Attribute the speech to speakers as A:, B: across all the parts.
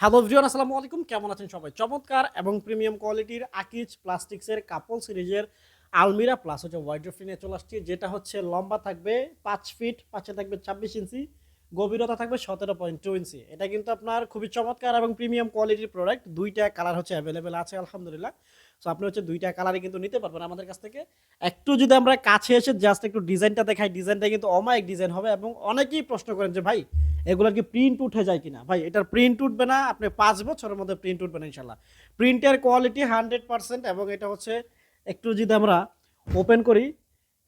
A: Hello ভিডিওন আসসালামু আলাইকুম। কেমন আছেন সবাই? চমৎকার এবং প্রিমিয়াম কোয়ালিটির আকিজ প্লাস্টিক্সের কাপল সিরিজের আলমিরা প্লাস হচ্ছে ওয়াইড্রোফ নিয়ে চলে আসছি, যেটা হচ্ছে লম্বা থাকবে পাঁচ ফিট পাঁচে থাকবে ছাব্বিশ ইঞ্চি গভীরতা থাকবে সতেরো পয়েন্ট টু ইঞ্চি এটা কিন্তু আপনার খুবই চমৎকার এবং প্রিমিয়াম কোয়ালিটির প্রোডাক্ট দুইটা কালার হচ্ছে অ্যাভেলেবেল আছে, আলহামদুলিল্লাহ। সো আপনি হচ্ছে দুইটা কালারই কিন্তু নিতে পারবেন আমাদের কাছ থেকে। একটু যদি আমরা কাছে এসে জাস্ট একটু ডিজাইনটা দেখাই ডিজাইনটা কিন্তু অমায়িক ডিজাইন হবে এবং অনেকেই প্রশ্ন করেন যে, ভাই এগুলোর কি প্রিন্ট উঠে যায় কিনা? ভাই, এটার প্রিন্ট উঠবে না, আপনি পাঁচ বছরের মধ্যে প্রিন্ট উঠবে না ইনশাল্লাহ প্রিন্টের কোয়ালিটি হান্ড্রেড পার্সেন্ট এবং এটা হচ্ছে, একটু যদি আমরা ওপেন করি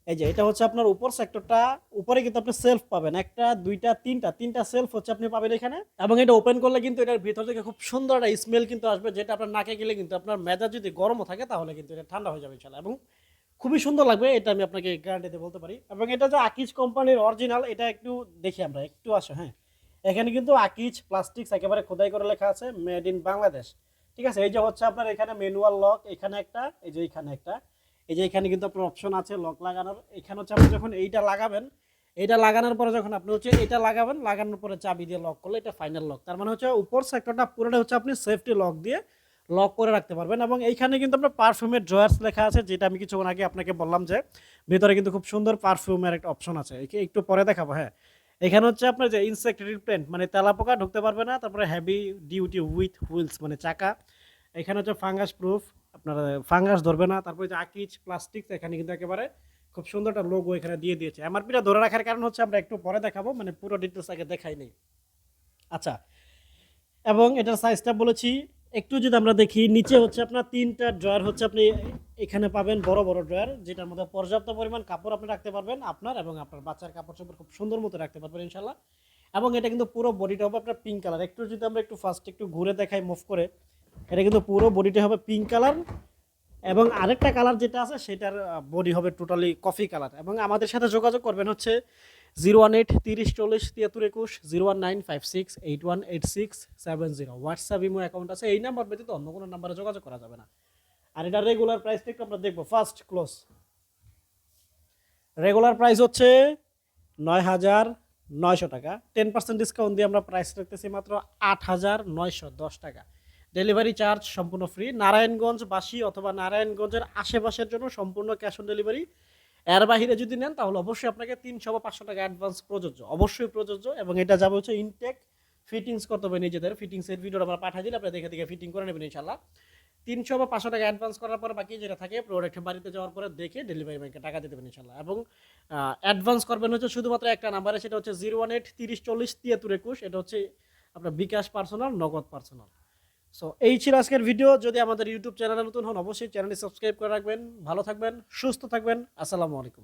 A: এই যে, এটা হচ্ছে আপনার উপর সেক্টরটা উপরে কিন্তু আপনি সেলফ পাবেন। একটা, দুইটা, তিনটা তিনটা সেলফ হচ্ছে আপনি পাবেন এখানে। এবং এটা ওপেন করলে কিন্তু এটার ভিতর থেকে খুব সুন্দর একটা স্মেল কিন্তু আসবে, যেটা আপনার নাকে গেলে কিন্তু আপনার মেজাজ যদি গরমও থাকে, তাহলে কিন্তু এটা ঠান্ডা হয়ে যাবে ইনশাল্লাহ এবং খুবই সুন্দর লাগবে, এটা আমি আপনাকে গ্যারান্টিতে বলতে পারি। এবং এটা যে আকিজ কোম্পানির অরিজিনাল এটা একটু দেখি আমরা, একটু আসো হ্যাঁ। এখানে কিন্তু আকিজ প্লাস্টিক্স একেবারে খোদাই করে লেখা আছে মেড ইন বাংলাদেশ ঠিক আছে, এই যে হচ্ছে আপনার এখানে ম্যানুয়াল লক এখানে একটা, এই যে এখানে একটা। এই যে এখানে কিন্তু আপনার অপশন আছে লক লাগানোর। এখানে হচ্ছে আপনি যখন এইটা লাগাবেন, এইটা লাগানোর পরে যখন আপনি হচ্ছে এটা লাগাবেন, লাগানোর পরে চাবি দিয়ে লক করলে এটা ফাইনাল লক তার মানে হচ্ছে উপর সেক্টরটা পুরোটা হচ্ছে আপনি সেফটি লক দিয়ে লক করে রাখতে পারবেন এবং এইখানে কিন্তু আপনার পারফিউমের ড্রয়ার্স লেখা আছে, যেটা আমি কিছুক্ষণ আগে আপনাকে বললাম যে ভিতরে কিন্তু খুব সুন্দর পারফিউমের একটা অপশন আছে। একে একটু পরে দেখাবো হ্যাঁ। এখানে হচ্ছে আপনার যে ইনসেক্ট রিপ্লেন্ট মানে তেলাপোকা ঢুকতে পারবে না, তারপরে হেভি ডিউটি উইথ হুইলস মানে চাকা। এখানে হচ্ছে ফাঙ্গাস প্রুফ আপনার ফাঙ্গাস ধরবে না। তারপরে যে আকিজ প্লাস্টিক এখানে কিন্তু একেবারে খুব সুন্দর একটা লোগো এখানে দিয়ে দিয়েছে। এমআরপিটা ধরে রাখার কারণ হচ্ছে আমরা একটু পরে দেখাবো মানে পুরো ডিটেলস আগে দেখাই নেই। আচ্ছা এবং এটার সাইজটা বলেছি, একটু যদি আমরা দেখি, নিচে হচ্ছে আপনার তিনটা ড্রয়ার হচ্ছে, আপনি এখানে পাবেন বড় বড় ড্রয়ার যেটার মধ্যে পর্যাপ্ত পরিমাণ কাপড় আপনি রাখতে পারবেন, আপনার এবং আপনার বাচ্চার কাপড় চোপড় খুব সুন্দর মতো রাখতে পারবেন ইনশাল্লাহ এবং এটা কিন্তু পুরো বডিটা হবে আপনার পিঙ্ক কালার একটু যদি আমরা একটু ফার্স্ট একটু ঘুরে দেখাই মুভ করে এটা কিন্তু পুরো বডিটা হবে পিঙ্ক কালার এবং আরেকটা কালার যেটা আছে, সেটার বডি হবে টোটালি কফি কালার এবং আমাদের সাথে যোগাযোগ করবেন হচ্ছে জিরো ওয়ান এইট তিরিশ চল্লিশ তিয়াত্তর একুশ zero one nine five six eight one eight six seven zero WhatsApp imo account আছে, এই নাম্বার ব্যতীত অন্য কোনো নাম্বারে যোগাযোগ করা যাবে না। আর এটা রেগুলার প্রাইসটা একটু আমরা দেখব। ফার্স্ট ক্লোজ রেগুলার প্রাইস হচ্ছে নয় হাজার নয়শো টাকা। টেন পার্সেন্ট ডিসকাউন্ট দিয়ে আমরা প্রাইস রাখতেছি মাত্র আট হাজার নয়শো দশ টাকা। ডেলিভারি চার্জ সম্পূর্ণ ফ্রি। নারায়ণগঞ্জ বাসী অথবা নারায়ণগঞ্জের আশেপাশের জন্য সম্পূর্ণ ক্যাশ অন ডেলিভারি। এর বাহিরে যদি নেন, তাহলে অবশ্যই আপনাকে তিনশো বা পাঁচশো টাকা অ্যাডভান্স প্রযোজ্য। অবশ্যই প্রযোজ্য এবং এটা যাবে হচ্ছে ইনটেক ফিটিংস করতে হবে নিজেদের। ফিটিংসের ভিডিওটা আমরা পাঠিয়ে দিলে আপনি দেখে দেখে ফিটিং করে নেবেন ইনশাল্লাহ তিনশো বা পাঁচশো টাকা অ্যাডভান্স করার পর বাকি যেটা থাকে প্রোডাক্ট বাড়িতে যাওয়ার পরে দেখে ডেলিভারি ব্যাংকে টাকা দিতে দেবেন ইনশাল্লাহ এবং অ্যাডভান্স করবেন হচ্ছে শুধুমাত্র একটা নাম্বারে সেটা হচ্ছে জিরো ওয়ান এইট তিরিশ চল্লিশ তিয়াত্তর একুশ। এটা হচ্ছে আপনার bKash personal Nagad personal so এই ছিল আজকের ভিডিও যদি আমাদের ইউটিউব চ্যানেলে নতুন হন, অবশ্যই চ্যানেলটি সাবস্ক্রাইব করে রাখবেন। ভালো থাকবেন, সুস্থ থাকবেন। আসসালামু আলাইকুম।